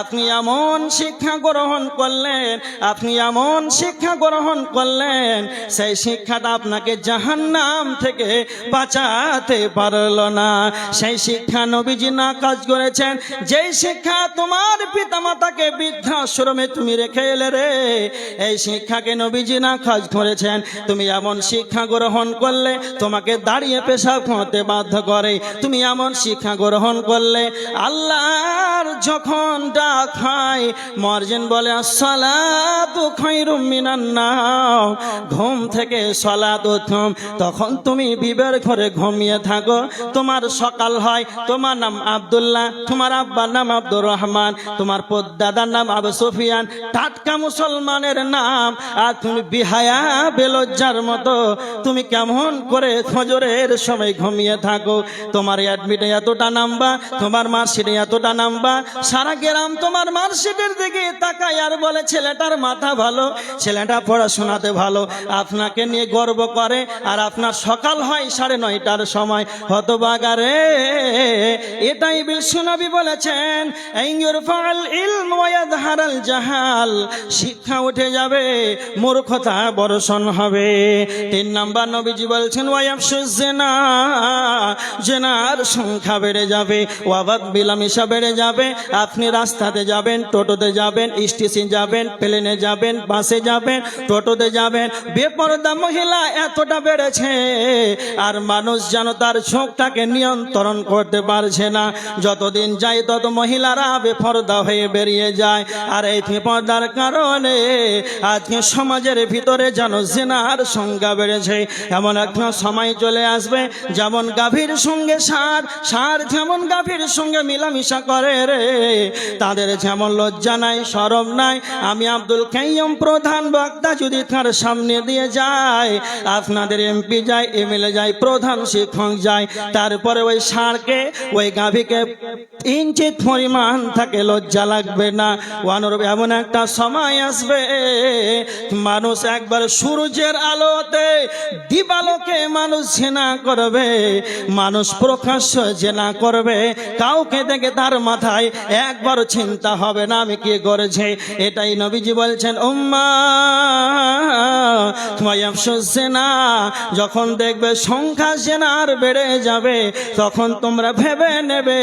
আপনি এমন শিক্ষা গ্রহণ করলেন, আপনি এমন শিক্ষা গ্রহণ করলেন, সেই শিক্ষাটা আপনাকে জাহান্নাম থেকে বাঁচাতে পারল না। সেই শিক্ষা নবীজি না কাজ করেছেন, যেই শিক্ষা তোমার পিতামাতাকে বৃদ্ধাশ্রমে তুমি রেখে এলে রে, এই শিক্ষাকে নবীজি না কাজ করেছেন। তুমি এমন শিক্ষা গ্রহণ করলে, তোমাকে দাঁড়িয়ে পেশাব করতে বাধ্য করে। তুমি এমন শিক্ষা গ্রহণ করলে, আল্লাহর যখন ডাক হয় মর্জিন বলে মিনান নাও ঘুম থেকে সলাত তখন তুমি বিবের ঘরে ঘুমিয়ে থাকো। তোমার সকাল হয়। তোমার নাম আব্দুল্লাহ, তোমার আব্বার নাম আব্দুর রহমান, তোমার দাদার নাম আবু সুফিয়ান। টাটকা মুসলমানের নাম। আর তুমি বিহায়া বেলজ্জার মতো। তুমি কেমন করে ফজরের সময় ঘুমিয়ে থাকো? তোমার অ্যাডমিটে এতটা নাম্বা তোমার মার্কশিটে এতটা নাম্বা সারা গ্রাম তোমার মার্কশিটের দিকে তাকায় আর বলে, ছেলেটার মাথা ভালো, ছেলেটা পড়াশোনাতে ভালো, আপনাকে নিয়ে গর্ব করে, আর আপনার সকাল হয় সাড়ে নয়টার সময়। হতবাগারে, এটাই বিশ্বনবী বলেছেন জাহাল। শিক্ষা উঠে যাবে, মূর্খতা বর্ষণ হবে। তিন নাম্বার নবীজি বলছেন জেনা জেনার সংখ্যা বেড়ে যাবে ওয়াবাদ বিলামিশা বেড়ে যাবে আপনি রাস্তাতে যাবেন, টোটোতে যাবেন, স্টেশন যাবেন, প্লেনে যাবেন, বাসে যাবেন, টোটোতে যাবেন। বেপরদা মহিলা এতটা বেড়েছে আর মানুষ যেন তার চোখটাকে নিয়ন্ত্রণ করতে পারছে না। যতদিন যায় তত মহিলারা বেপরদা হয়ে বেরিয়ে যায়। আর এই বেপরদার কারণে আজকে সমাজের ভিতরে যেন জেনার সংখ্যা বেড়েছে। এমন একটা সময় চলে আসবে, যেমন গাভীর সঙ্গে সার সার যেমন গাভীর সঙ্গে মিলামিশা করে রে তাদের যেমন লজ্জা নাই সরম নাই। আমি আব্দুল কাইয়ম প্রধান বক্তা যদি তার সামনে দিয়ে যায়, আপনাদের এমপি যায়, এমএলএ যায়, প্রধান শিক্ষক যায়, তারপরে ওই সারকে, ওই গাভীকে ইঞ্চিত পরিমাণ থাকে লজ্জা লাগবে না। অনুরূপ এমন একটা সময় আসবে, মানুষ একবার সূর্যের আলোতে দিবালোকে মানুষ জেনা করবে, মানুষ প্রকাশ্য জেনা করবে, কাউকে দেখে তার মাথায় একবার চিন্তা হবে না, আমি কি করেছে? এটাই নবীজি বলছেন, উম্মা যখন দেখবে সংখ্যা জেনার বেড়ে যাবে, তখন তোমরা ভেবে নেবে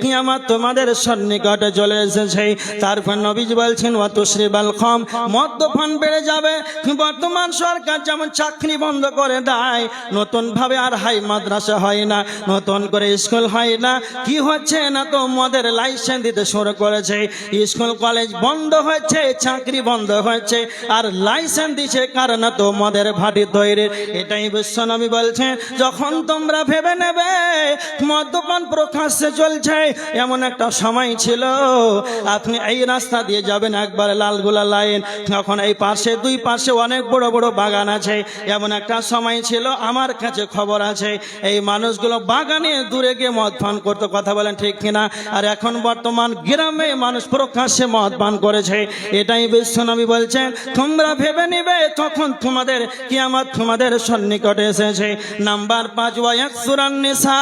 কি আমার তোমাদের সন্নিকটে চলে এসেছে। তারপর নবীজি বলছেন অত শ্রীবাল কম মদ্যপান বেড়ে যাবে। বর্তমান সরকার যেমন চাকরি বন্ধ করে দেয় নতুন ভাবে আর হাই মাদ্রাসা হয় না, নতুন করে স্কুল হয় না। কি হচ্ছে না তো মদের লাইসেন্স দিতে শুরু করেছে, স্কুল, কলেজ বন্ধ হয়েছে, চাকরি বন্ধ হয়েছে, আর লাইসেন্স দিছে কারণ তো মদের ভাটি তৈরি। এটাই বিশ্বনবী বলছেন, যখন তোমরা ভেবে নেবে মদ্যপান প্রকাশ্যে চলছে, এমন একটা সময় ছিল, আপনি এই রাস্তা দিয়ে যাবেন একবার লালগোলা লাইন, তখন এই পাশে, দুই পাশে অনেক বড় বড় বাগান আছে, এমন একটা সময় ছিল, আমার কাছে খবর আছে, এই মানুষগুলো বাগানে দূরে গিয়ে মদ পান করতে, কথা বলেন ঠিক কিনা? আর এখন বর্তমান গ্রামে মানুষ প্রকাশ্যে মদ পান করেছে। এটাই বিশ্বনবী বলছেন, তোমরা ভেবে নিবে তখন তোমাদের কি আমার তোমাদের সন্নিকটে এসেছে। নাম্বার পাঁচ ওয়াক নিসা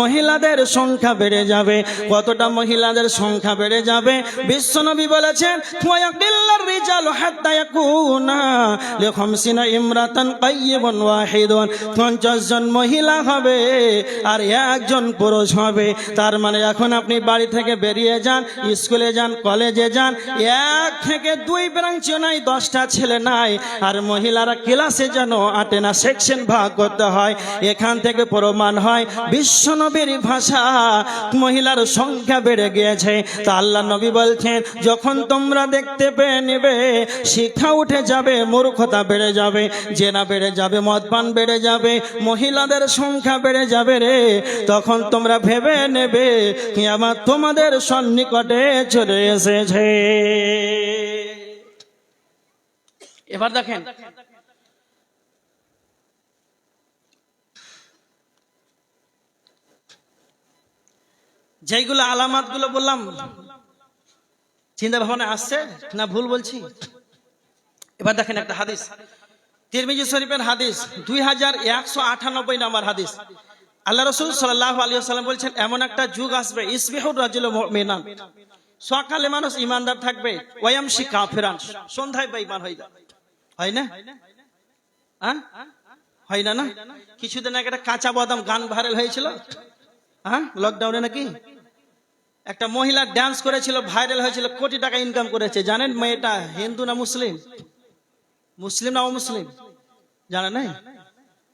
মহিলাদের সংখ্যা বেড়ে যাবে। কতটা মহিলাদের সংখ্যা বেড়ে যাবে? বিশ্বনবী বলেছেন রিজাল হাত্তা ইয়াকুনা লিখামসিনা ইমরাতান কাইয়িবুন ওয়াহিদুন 50 জন মহিলা হবে আর একজন পুরুষ হবে। তার মানে এখন আপনি বাড়ি বেরিয়ে যান, স্কুলে যান, কলেজে যান, এক থেকে দুই ব্রাঞ্চ নাই, দশটা ছেলে নাই, আর মহিলারা ক্লাসে যেন আটে না, সেকশন ভাগ করতে হয়, এখান থেকে প্রমাণ হয় বিশ্বনবীর ভাষা, মহিলার সংখ্যা বেড়ে গিয়েছে। তা আল্লাহ নবী বলছেন, যখন তোমরা দেখতে পেয়ে নেবে, শিক্ষা উঠে যাবে, মূর্খতা বেড়ে যাবে, জেনা বেড়ে যাবে মদপান বেড়ে যাবে, মহিলাদের সংখ্যা বেড়ে যাবে রে। তখন তোমরা ভেবে নেবে আমার তোমাদের সন্নিকটে চলে এসেছে। এবার দেখেন। যেইগুলো আলামাতগুলো বললাম চিন্তা ভাবনা আসছে না ভুল বলছি? এবার দেখেন একটা হাদিস। তিরমিজি শরীফের হাদিস দুই হাজার একশো আটানব্বই নম্বর হাদিস। আল্লাহ রসুল সাল্লাহ আলী সাল্লাম বলছেন, এমন একটা যুগ আসবে ইসবিহুর রাজুল মেনান সকালে মানুষ ইমানদার থাকবে, ওয়ামশি কাফেরান, সন্ধ্যায় বেঈমান হয়ে যাবে। হয় না? হ্যাঁ? হয় না না? কিছুদিন আগে একটা কাঁচা বাদাম গান ভাইরাল হয়েছিল। হ্যাঁ? লকডাউনে নাকি? একটা মহিলা ডান্স করেছিল ভাইরাল হয়েছিল, কোটি টাকা ইনকাম করেছে। জানেন মেয়েটা হিন্দু না মুসলিম? মুসলিম না মুসলিম জানেন নাই?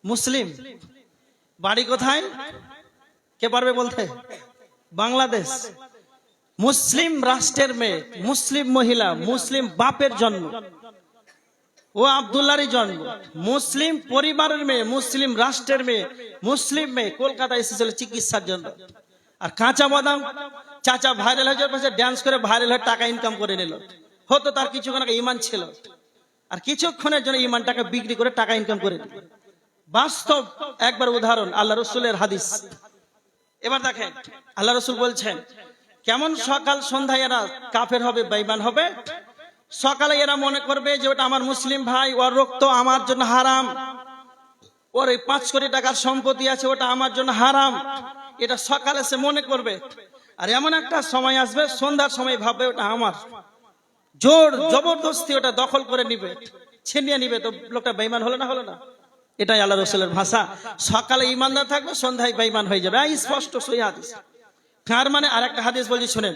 মুসলিম। বাড়ি কোথায়? কে পারবে বলতে? বাংলাদেশ। মুসলিম রাষ্ট্রের মেয়ে, মুসলিম মহিলা, মুসলিম বাপের জন্ম। ও আবদুল্লারই জন্ম। মুসলিম পরিবারের মেয়ে, মুসলিম রাষ্ট্রের মেয়ে, মুসলিম মেয়ে। কলকাতা এসেছিল চিকিৎসার জন্য। আর কাঁচা বাদাম, চাচা ভাইরাল হয়ে যাওয়ার পাশে ড্যান্স করে ভাইরাল হয়ে টাকা ইনকাম করে নিল। হতো তার কিছুক্ষণ আগে ইমান ছিল। আর কিছুক্ষণের জন্য ইমানটাকে বিক্রি করে টাকা ইনকাম করে নিল বাস্তব একবার উদাহরণ, আল্লাহ রসুলের হাদিস। এবার দেখেন, আল্লাহ রসুল বলছেন, কেমন সকাল সন্ধ্যায় এরা কাফের হবে, বেঈমান হবে? সকালে এরা মনে করবে যে ওটা আমার মুসলিম ভাই, ওর রক্ত আমার জন্য হারাম। ওর এই পাঁচ কোটি টাকার সম্পত্তি আছে, ওটা আমার জন্য হারাম। এটা সকালে সে মনে করবে, আর এমন একটা সময় আসবে, সন্ধ্যার সময় ভাববে ওটা আমার। জোর জবরদস্তি ওটা দখল করে নিবে, ছিনিয়ে নিবে, তো লোকটা বেইমান হলো না হলো না? এটাই আল্লাহ রসুলের ভাষা। সকালে ইমানদার থাকবে, সন্ধ্যায় বেইমান হয়ে যাবে। স্পষ্ট সই হাদিস। তার মানে? আর একটা হাদিস বলছি শুনেন।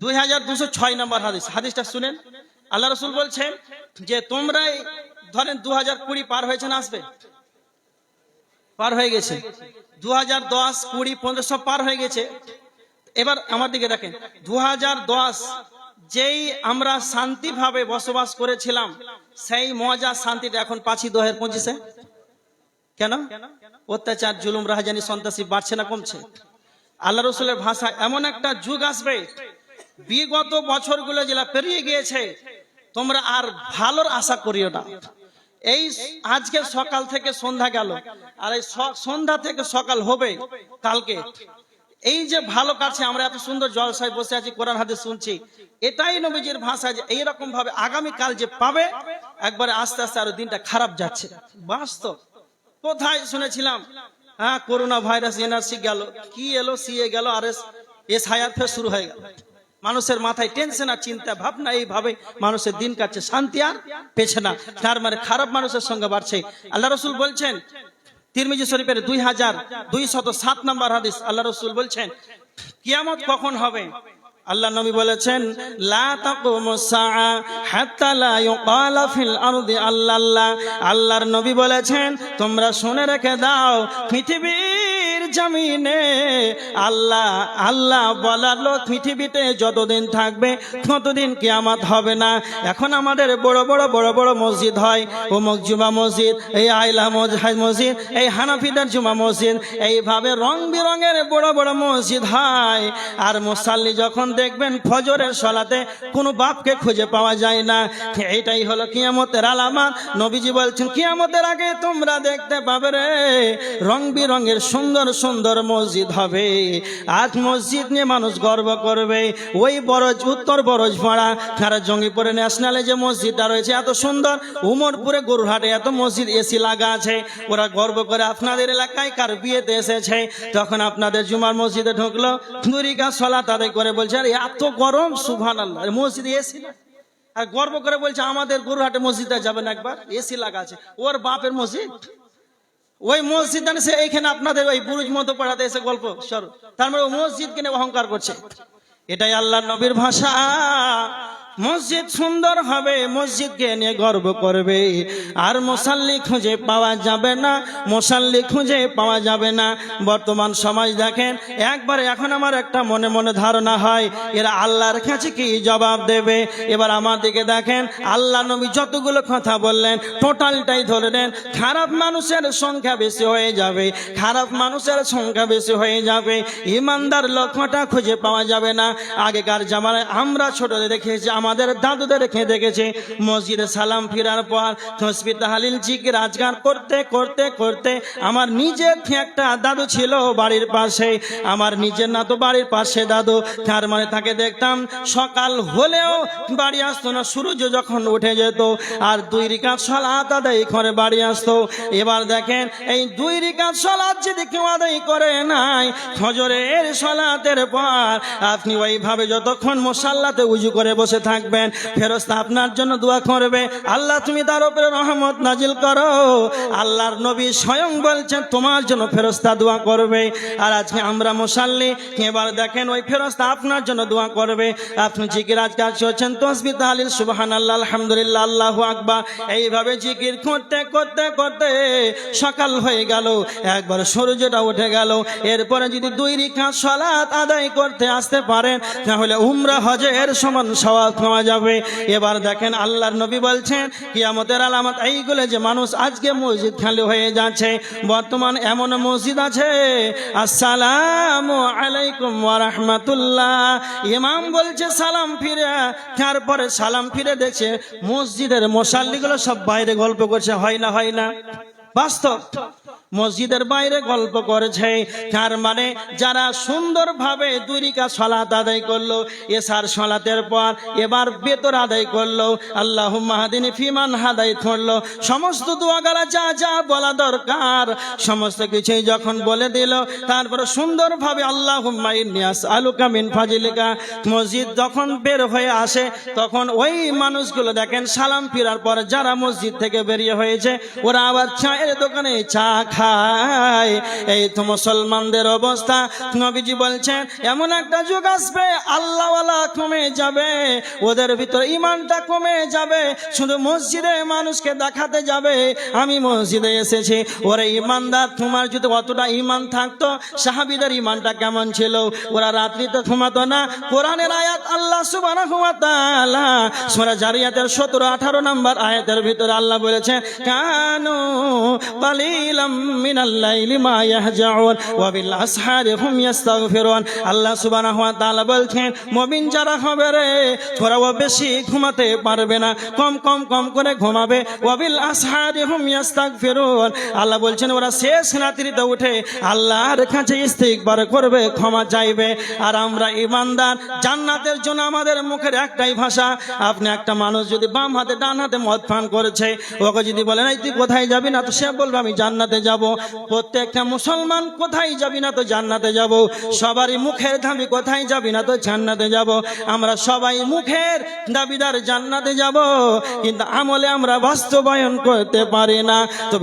দুই হাজার দুশো ছয় নম্বর হাদিস। হাদিসটা শুনেন। আল্লাহ রসুল বলছেন যে, তোমরাই ধরেন দু হাজার কুড়ি পার হয়েছে না আসবে? পার হয়ে গেছে। দু হাজার দশ, কুড়ি, পনেরো সব পার হয়ে গেছে। এবার আমার দিকে দেখেন। দু হাজার দশ, যেই আমরা শান্তিভাবে বসবাস করেছিলাম, সেই মজা শান্তিটা এখন পাচ্ছি দু হাজার পঁচিশে। কেন? অত্যাচার, জুলুম, রাহাজানি, সন্ত্রাসী বাড়ছে না, কমছে। আল্লাহ রসুলের ভাষা এমন একটা যুগ আসবে, বিগত বছরগুলো যেটা পেরিয়ে গিয়েছে, তোমরা আর ভালোর আশা করিও না। এই আজকে সকাল থেকে সন্ধ্যা গেল, আর এই সন্ধ্যা থেকে সকাল হবে কালকে। এই যে ভালো কাছে আমরা এত সুন্দর জলসায় বসে আছি, কোরআন হাতে শুনছি, এটাই নবীজির ভাষা যে এইরকম ভাবে আগামী কাল যে পাবে, একবারে আস্তে আস্তে আরও দিনটা খারাপ যাচ্ছে। বাস্তব। কোথায় শুনেছিলাম? হ্যাঁ করোনা ভাইরাস এনআরসি গেল। কি এলো? সিএ গেল আর এস এস হায়ার ফের শুরু হয়ে গেল। মানুষের মাথায় টেনশন আর চিন্তা ভাবনা, এইভাবে মানুষের দিন কাটছে। শান্তি আর পেছে না। তার মানে খারাপ মানুষের সঙ্গে বাড়ছে। আল্লাহ রসুল বলছেন, তিরমিজি শরীফের দুই হাজার দুই শত সাত নম্বর হাদিস, আল্লাহ রসুল বলছেন, কিয়ামত কখন হবে? আল্লাহ নবী বলেছেন লা আল্লাহ আল্লাহর নবী বলেছেন তোমরা শুনে রেখে দাও পৃথিবীর জমিনে আল্লাহ আল্লাহ বলার লোক পৃথিবীতে যতদিন থাকবে ততদিন কিয়ামত হবে না। এখন আমাদের বড় বড় বড় বড় মসজিদ হয়। অমুক জুমা মসজিদ, এই আইলা মসজিদ এই হানাফিদার জুমা মসজিদ, এইভাবে রং বেরঙের বড় বড় মসজিদ হয়। আর মুসাল্লি যখন দেখবেন ফজরের সলাতে কোনো বাপকে খুঁজে পাওয়া যায় না এইটাই হলো কিয়ামতের আলামত। নবীজি বলছেন, কিয়ামতের আগে তোমরা দেখতে পাবে রে, রং বেরঙের সুন্দর সুন্দর মসজিদ হবে। আজ মসজিদ নিয়ে মানুষ গর্ব করবে। ওই বরজ, উত্তর বরজ ভাড়া তারা জঙ্গিপুরে ন্যাশনালে যে মসজিদটা রয়েছে, এত সুন্দর। উমরপুরে গরুরহাটে এত মসজিদ এসি লাগা আছে। ওরা গর্ব করে আপনাদের এলাকায় কার বিয়েতে এসেছে। তখন আপনাদের জুমার মসজিদে ঢুকলো। দুরিকা সলা তাদের করে বলছে, আর, এত গরম সুভান আল্লাহ মসজিদে এসি আর গর্ব করে বলছে, আমাদের গরুরহাটে মসজিদে যাবেন একবার, এসি লাগা আছে। ওর বাপের মসজিদ? ওই মসজিদ সে এইখানে আপনাদের ওই পুরুষ মতো পড়াতে এসে গল্প সর তার মানে মসজিদ কিনে অহংকার করছে। এটাই আল্লাহ নবীর ভাষা। মসজিদ সুন্দর হবে, মসজিদকে নিয়ে গর্ব করবে। আর মশাল্লি খুঁজে পাওয়া যাবে না মশাল্লি খুঁজে পাওয়া যাবে না। বর্তমান সমাজ দেখেন, একবারে এখন আমার একটা মনে মনে ধারণা হয়, এরা আল্লাহর কাছে কি জবাব দেবে? এবার আমার দিকে দেখেন, আল্লাহ নবী যতগুলো কথা বললেন টোটালটাই ধরে নেন, খারাপ মানুষের সংখ্যা বেশি হয়ে যাবে, খারাপ মানুষের সংখ্যা বেশি হয়ে যাবে, ইমানদার লক্ষ্যটা খুঁজে পাওয়া যাবে না। আগেকার জামানায় আমরা ছোট দেখেছি আমাদের দাদুদের রেখে দেখেছে। মসজিদে সালাম ফিরার পর তসবি তাহালিল জিকির রাজগার করতে করতে করতে আমার নিজের একটা দাদু ছিল বাড়ির পাশে। আমার নিজের না তো বাড়ির পাশে দাদু। তার মানে তাকে দেখতাম সকাল হলেও বাড়ি আসতো না, সূর্য যখন উঠে যেত আর দুই রিকাত সলাত আদায় করে বাড়ি আসতো। এবার দেখেন এই দুই রিকাত সলাত যদি কেউ আদায় করে নাই, ফজরের সলাতের পর আপনি ওইভাবে যতক্ষণ মশাল্লাতে উজু করে বসে থাকবেন ফেরস্তা আপনার জন্য দোয়া করবে। আল্লাহ, তুমি তার উপরে রহমত নাজিল করো। আল্লাহর নবী স্বয়ং বলছেন, তোমার জন্য ফেরস্তা দোয়া করবে। আর আজকে আমরা মশাল্লি এবার দেখেন ওই ফেরস্তা আপনার জন্য দোয়া করবে। আপনি জিকির আজকে হচ্ছেন তসবি তাহলিল সুবাহান আল্লাহ আলহামদুলিল্লাহ, আল্লাহ আকবার। এইভাবে জিকির করতে করতে করতে সকাল হয়ে গেল। একবার সূর্যটা উঠে গেল। এরপরে যদি দুই রিখা সলাত আদায় করতে আসতে পারেন, তাহলে উমরা হজের সমান সওয়াব পাওয়া যাবে। এবার দেখেন আল্লাহর নবী বলছেন, কিয়ামতের আলামত এইগুলো যে মানুষ আজকে মসজিদ খালি হয়ে যাচ্ছে, বর্তমান এমন মসজিদ আছে, আসসালামু আলাইকুম রাহমাতুল্লাহ ইমাম বলছে, সালাম ফিরে। তারপরে সালাম ফিরে দেখছে, মসজিদের মশাল্লিগুলো সব বাইরে গল্প করছে, হয় না হয় না। বাস্তব। মসজিদের বাইরে গল্প করেছে। তার মানে যারা সুন্দরভাবে দুরিকা সলাত আদায় করল, এসার সলাতের পর এবার বেতর আদায় করল আল্লাহ মাহাদিনী ফিমান হাদাই করল। সমস্ত দোয়াগারা যা যা বলা দরকার, সমস্ত কিছুই যখন বলে দিল, তারপরে সুন্দরভাবে আল্লাহ নিয়াস আলুকা মিন ফাজিলিকা। মসজিদ যখন বের হয়ে আসে, তখন ওই মানুষগুলো দেখেন সালাম ফিরার পর যারা মসজিদ থেকে বেরিয়ে হয়েছে, ওরা আবার চায়ের দোকানে চা খায় এই তো মুসলমানদের অবস্থা। নবীজি বলছেন, এমন একটা যুগ আসবে, আল্লাহওয়ালা কমে যাবে, ওদের ভিতরে ইমানটা কমে যাবে, শুধু মসজিদে মানুষকে দেখাতে যাবে। আমি মসজিদে এসেছি, ওরে ইমানদার তোমার যদি অতটা ইমান থাকতো, সাহাবিদের ইমানটা কেমন ছিল? ওরা রাত্রিতে ঘুমাতো না। কোরআনের আয়াত আল্লাহ তাআলা, সূরা জারিয়াতের 17 18 নম্বর আয়াতের ভিতরে আল্লাহ বলেছেন, কানু কালিলাম মা ইয়াহজাউন, ওয়া বিল আসহারি হুম ইস্তাগফিরুন আল্লাহ সুবহানাহু ওয়া তাআলা বলছেন, মুমিন যারা হবে রে ওরা ও বেশি ঘুমাতে পারবে না। কম কম কম করে ঘুমাবে। ওয়া বিল আসহারি হুম ইস্তাগফিরুন আল্লাহ বলছেন, ওরা শেষ রাত্রিতে উঠে আল্লাহর কাছে ইস্তিগফার করবে, ক্ষমা চাইবে। আর আমরা ইমানদার জান্নাতের জন্য আমাদের মুখের একটাই ভাষা, আপনি একটা মানুষ যদি বাম হাতে ডান হাতে মদ পান করেছে, ওকে যদি বলেন, এই তুই কোথায় যাবি না? তো সে বলবে, আমি জান্নাতে যাব। প্রত্যেকটা মুসলমান কোথায় যাবি না তো জান্নাতে যাব? সবারই মুখের দাবি কোথায় যাবি না তো জান্নাতে যাব? আমরা সবাই মুখের দাবিদার জান্নাতে যাব। কিন্তু আমলে আমরা বাস্তবায়ন করতে পারি না। তো